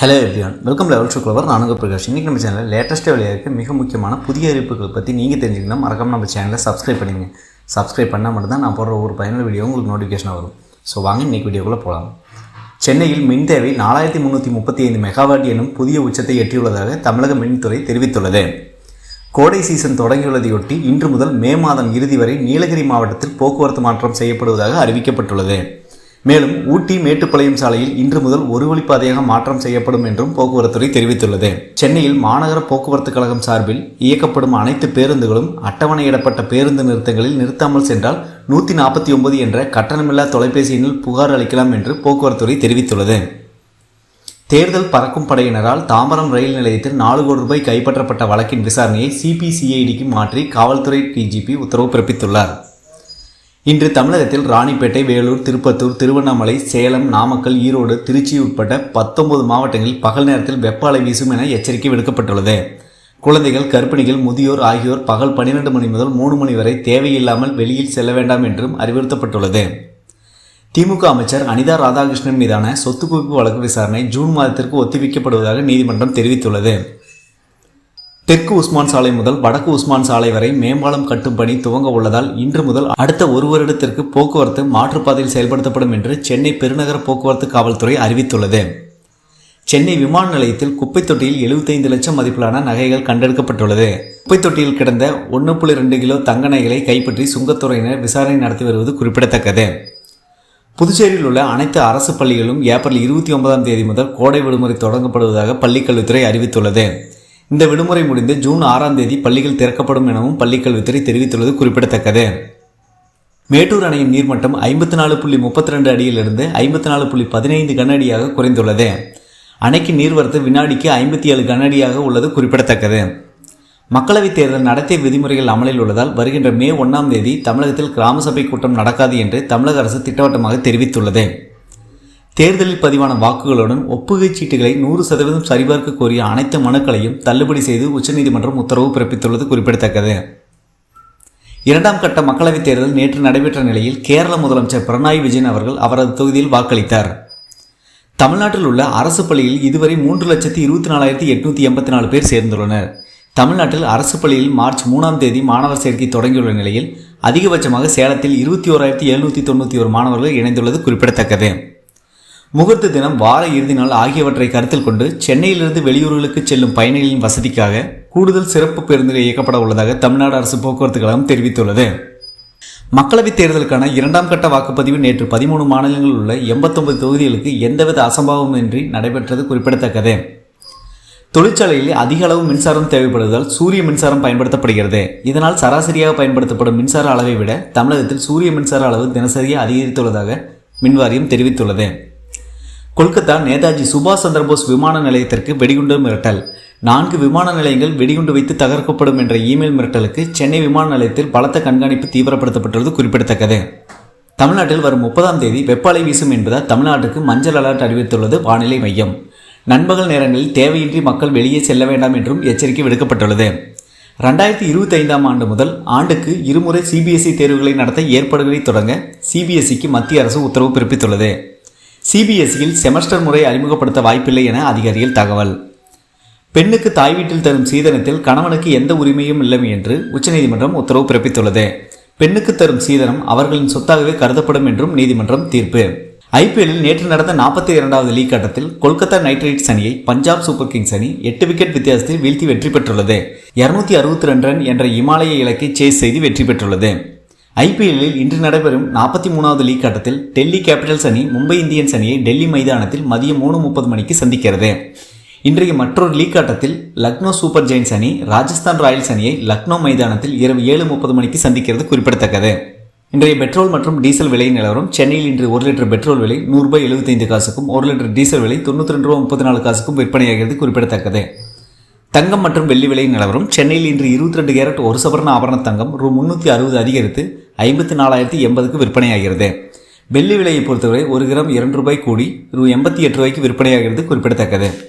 Hello everyone welcome level to நானுங்க பிரகாஷ். இன்றைக்கி நம்ம சேனலில் லேட்டஸ்ட்டாக விளையாட்டு மிக முக்கியமான புதிய அறிவிப்புகளை பற்றி நீங்கள் தெரிஞ்சுக்கணும். மறக்காமல் நம்ம சேனலை சப்ஸ்கிரைப் பண்ணிங்க சப்ஸ்கிரைப் பண்ணால் மட்டும்தான் நான் போடுற ஒரு பயனுள்ள வீடியோ உங்களுக்கு நோட்டிஃபிகேஷன் வரும். ஸோ வாங்க இன்றைக்கி வீடியோக்குள்ளே போகலாம் சென்னையில் மின் தேவை நாலாயிரத்தி முந்நூற்றி முப்பத்தி ஐந்து மெகாவாட் எனும் புதிய உச்சத்தை எட்டியுள்ளதாக தமிழக மின்துறை தெரிவித்துள்ளது. கோடை சீசன் தொடங்கியுள்ளதையொட்டி இன்று முதல் மே மாதம் இறுதி வரை நீலகிரி மாவட்டத்தில் போக்குவரத்து மாற்றம் செய்யப்படுவதாக அறிவிக்கப்பட்டுள்ளது. மேலும் ஊட்டி மேட்டுப்பாளையம் சாலையில் இன்று முதல் ஒரு வழிப்பாதையாக மாற்றம் செய்யப்படும் என்றும் போக்குவரத்துறை தெரிவித்துள்ளது. சென்னையில் மாநகர போக்குவரத்து கழகம் சார்பில் இயக்கப்படும் அனைத்து பேருந்துகளும் அட்டவணையிடப்பட்ட பேருந்து நிறுத்தங்களில் நிறுத்தாமல் சென்றால் நூற்றி நாற்பத்தி ஒன்பது என்ற கட்டணமில்லா தொலைபேசி எண்ணில் புகார் அளிக்கலாம் என்று போக்குவரத்துறை தெரிவித்துள்ளது. தேர்தல் பறக்கும் படையினரால் தாம்பரம் ரயில் நிலையத்தில் நாலு கோடி ரூபாய் கைப்பற்றப்பட்ட வழக்கின் விசாரணையை சிபிசிஐடிக்கு மாற்றி காவல்துறை டிஜிபி உத்தரவு பிறப்பித்துள்ளார். இன்று தமிழகத்தில் ராணிப்பேட்டை வேலூர் திருப்பத்தூர் திருவண்ணாமலை சேலம் நாமக்கல் ஈரோடு திருச்சி உட்பட்ட பத்தொன்பது மாவட்டங்களில் பகல் நேரத்தில் வெப்ப அலை வீசும் என எச்சரிக்கை விடுக்கப்பட்டுள்ளது. குழந்தைகள் கர்ப்பிணிகள் முதியோர் ஆகியோர் பகல் பன்னிரண்டு மணி முதல் மூணு மணி வரை தேவையில்லாமல் வெளியில் செல்ல வேண்டாம் என்றும் அறிவுறுத்தப்பட்டுள்ளது. திமுக அமைச்சர் அனிதா ராதாகிருஷ்ணன் மீதான சொத்து குவிப்பு வழக்கு விசாரணை ஜூன் மாதத்திற்கு ஒத்திவைக்கப்படுவதாக நீதிமன்றம் தெரிவித்துள்ளது. தெற்கு உஸ்மான் சாலை முதல் வடக்கு உஸ்மான் சாலை வரை மேம்பாலம் கட்டும் பணி துவங்க உள்ளதால் இன்று முதல் அடுத்த ஒரு வருடத்திற்கு போக்குவரத்து மாற்றுப்பாதையில் செயல்படுத்தப்படும் என்று சென்னை பெருநகர போக்குவரத்து காவல்துறை அறிவித்துள்ளது. சென்னை விமான நிலையத்தில் குப்பை தொட்டியில் எழுபத்தைந்து லட்சம் மதிப்பிலான நகைகள் கண்டெடுக்கப்பட்டுள்ளது. குப்பை தொட்டியில் கிடந்த ஒன்று புள்ளி ரெண்டு கிலோ தங்க நகைகளை கைப்பற்றி சுங்கத்துறையினர் விசாரணை நடத்தி வருவது குறிப்பிடத்தக்கது. புதுச்சேரியில் உள்ள அனைத்து அரசு பள்ளிகளும் ஏப்ரல் இருபத்தி ஒன்பதாம் தேதி முதல் கோடை விடுமுறை தொடங்கப்படுவதாக பள்ளிக்கல்வித்துறை அறிவித்துள்ளது. இந்த விடுமுறை முடிந்து ஜூன் ஆறாம் தேதி பள்ளிகள் திறக்கப்படும் எனவும் பள்ளிக்கல்வித்துறை தெரிவித்துள்ளது குறிப்பிடத்தக்கது. மேட்டூர் அணையின் நீர்மட்டம் ஐம்பத்தி நாலு புள்ளி முப்பத்தி ரெண்டு அடியிலிருந்து ஐம்பத்தி நாலு புள்ளி பதினைந்து கனஅடியாக குறைந்துள்ளது. அணைக்கு நீர்வரத்து வினாடிக்கு ஐம்பத்தி ஏழு கனஅடியாக உள்ளது குறிப்பிடத்தக்கது. மக்களவைத் தேர்தல் நடத்தை விதிமுறைகள் அமலில் உள்ளதால் வருகின்ற மே ஒன்றாம் தேதி தமிழகத்தில் கிராம சபை கூட்டம் நடக்காது என்று தமிழக அரசு திட்டவட்டமாக தெரிவித்துள்ளது. தேர்தலில் பதிவான வாக்குகளுடன் ஒப்புகைச் சீட்டுகளை நூறு சதவீதம் சரிபார்க்க கோரிய அனைத்து மனுக்களையும் தள்ளுபடி செய்து உச்சநீதிமன்றம் உத்தரவு பிறப்பித்துள்ளது குறிப்பிடத்தக்கது. இரண்டாம் கட்ட மக்களவைத் தேர்தல் நேற்று நடைபெற்ற நிலையில் கேரள முதலமைச்சர் பினராயி விஜயன் அவர்கள் அவரது தொகுதியில் வாக்களித்தார். தமிழ்நாட்டில் உள்ள அரசு பள்ளியில் இதுவரை மூன்று லட்சத்தி இருபத்தி நாலாயிரத்தி எட்நூத்தி எண்பத்தி நாலு பேர் சேர்ந்துள்ளனர். தமிழ்நாட்டில் அரசு பள்ளியில் மார்ச் மூணாம் தேதி மாணவர் சேர்க்கை தொடங்கியுள்ள நிலையில் அதிகபட்சமாக சேலத்தில் இருபத்தி ஓராயிரத்தி எழுநூற்றி தொண்ணூற்றி ஒரு மாணவர்கள் இணைந்துள்ளது குறிப்பிடத்தக்கது. முகூர்த்த தினம் வார இறுதி நாள் ஆகியவற்றை கருத்தில் கொண்டு சென்னையிலிருந்து வெளியூர்களுக்கு செல்லும் பயணிகளின் வசதிக்காக கூடுதல் சிறப்பு பேருந்துகள் இயக்கப்பட உள்ளதாக தமிழ்நாடு அரசு போக்குவரத்து கழகம் தெரிவித்துள்ளது. மக்களவைத் தேர்தலுக்கான இரண்டாம் கட்ட வாக்குப்பதிவு நேற்று பதிமூணு மாநிலங்களில் உள்ள எண்பத்தொன்பது தொகுதிகளுக்கு எந்தவித அசம்பாவமின்றி நடைபெற்றது குறிப்பிடத்தக்கது. தொழிற்சாலையில் அதிக அளவு மின்சாரம் தேவைப்படுவதால் சூரிய மின்சாரம் பயன்படுத்தப்படுகிறது. இதனால் சராசரியாக பயன்படுத்தப்படும் மின்சார அளவை விட தமிழகத்தில் சூரிய மின்சார அளவு தினசரியாக அதிகரித்துள்ளதாக மின்வாரியம் தெரிவித்துள்ளது. கொல்கத்தா நேதாஜி சுபாஷ் சந்திரபோஸ் விமான நிலையத்திற்கு வெடிகுண்டு மிரட்டல். நான்கு விமான நிலையங்கள் வெடிகுண்டு வைத்து தகர்க்கப்படும் என்ற இமெயில் மிரட்டலுக்கு சென்னை விமான நிலையத்தில் பலத்த கண்காணிப்பு தீவிரப்படுத்தப்பட்டுள்ளது குறிப்பிடத்தக்கது. தமிழ்நாட்டில் வரும் முப்பதாம் தேதி வெப்பாலை வீசும் என்பதால் தமிழ்நாட்டுக்கு மஞ்சள் அலர்ட் அறிவித்துள்ளது வானிலை மையம். நண்பகல் நேரங்களில் தேவையின்றி மக்கள் வெளியே செல்ல வேண்டாம் என்றும் எச்சரிக்கை விடுக்கப்பட்டுள்ளது. ரெண்டாயிரத்தி இருபத்தி ஐந்தாம் ஆண்டு முதல் ஆண்டுக்கு இருமுறை சிபிஎஸ்இ தேர்வுகளை நடத்த ஏற்பாடுகளை தொடங்க சிபிஎஸ்இக்கு மத்திய அரசு உத்தரவு பிறப்பித்துள்ளது. சிபிஎஸ்இயில் செமஸ்டர் முறை அறிமுகப்படுத்த வாய்ப்பில்லை என அதிகாரிகள் தகவல். பெண்ணுக்கு தாய் வீட்டில் தரும் சீதனத்தில் கணவனுக்கு எந்த உரிமையும் இல்லை என்று உச்சநீதிமன்றம் உத்தரவு பிறப்பித்துள்ளது. பெண்ணுக்கு தரும் சீதனம் அவர்களின் சொத்தாகவே கருதப்படும் என்றும் நீதிமன்றம் தீர்ப்பு. ஐபிஎல்லில் நேற்று நடந்த நாற்பத்தி இரண்டாவது லீக் ஆட்டத்தில் கொல்கத்தா நைட் ரைட்ஸ் அணியை பஞ்சாப் சூப்பர் கிங்ஸ் அணி எட்டு விக்கெட் வித்தியாசத்தில் வீழ்த்தி வெற்றி பெற்றுள்ளது. இருநூத்தி அறுபத்தி ரெண்டு ரன் என்ற இமாலய இலக்கை சேஸ் செய்து வெற்றி பெற்றுள்ளது. ஐபிஎல்லில் இன்று நடைபெறும் நாற்பத்தி மூணாவது லீக் ஆட்டத்தில் டெல்லி கேபிட்டல்ஸ் அணி மும்பை இந்தியன்ஸ் அணியை டெல்லி மைதானத்தில் மதியம் மூணு முப்பது மணிக்கு சந்திக்கிறது. இன்றைய மற்றொரு லீக் ஆட்டத்தில் லக்னோ சூப்பர் ஜெயின்ஸ் அணி ராஜஸ்தான் ராயல்ஸ் அணியை லக்னோ மைதானத்தில் இரவு ஏழு முப்பது மணிக்கு சந்திக்கிறது குறிப்பிடத்தக்கது. இன்றைய பெட்ரோல் மற்றும் டீசல் விலை நிலவரம் சென்னையில் இன்று ஒரு லிட்டர் பெட்ரோல் விலை நூறு ரூபாய் எழுபத்தைந்து காசுக்கும் ஒரு லிட்டர் டீசல் விலை தொண்ணூற்றி ரெண்டு ரூபா முப்பத்தி நாலு காசுக்கும் விற்பனையாகிறது குறிப்பிடத்தக்கது. தங்கம் மற்றும் வெள்ளி விலை நிலவரம் சென்னையில் இன்று இருபத்தி ரெண்டு கேரட் ஒரு சபரண ஆபரண தங்கம் ரூ முன்னூற்றி அறுபது அதிகரித்து ஐம்பத்தி நாலாயிரத்தி எண்பதுக்கு விற்பனையாகிறது. வெள்ளி விலையை பொறுத்தவரை ஒரு கிராம் இரண்டு ரூபாய் கூடி ரூ எண்பத்தி எட்டு ரூபாய்க்கு விற்பனையாகிறது குறிப்பிடத்தக்கது.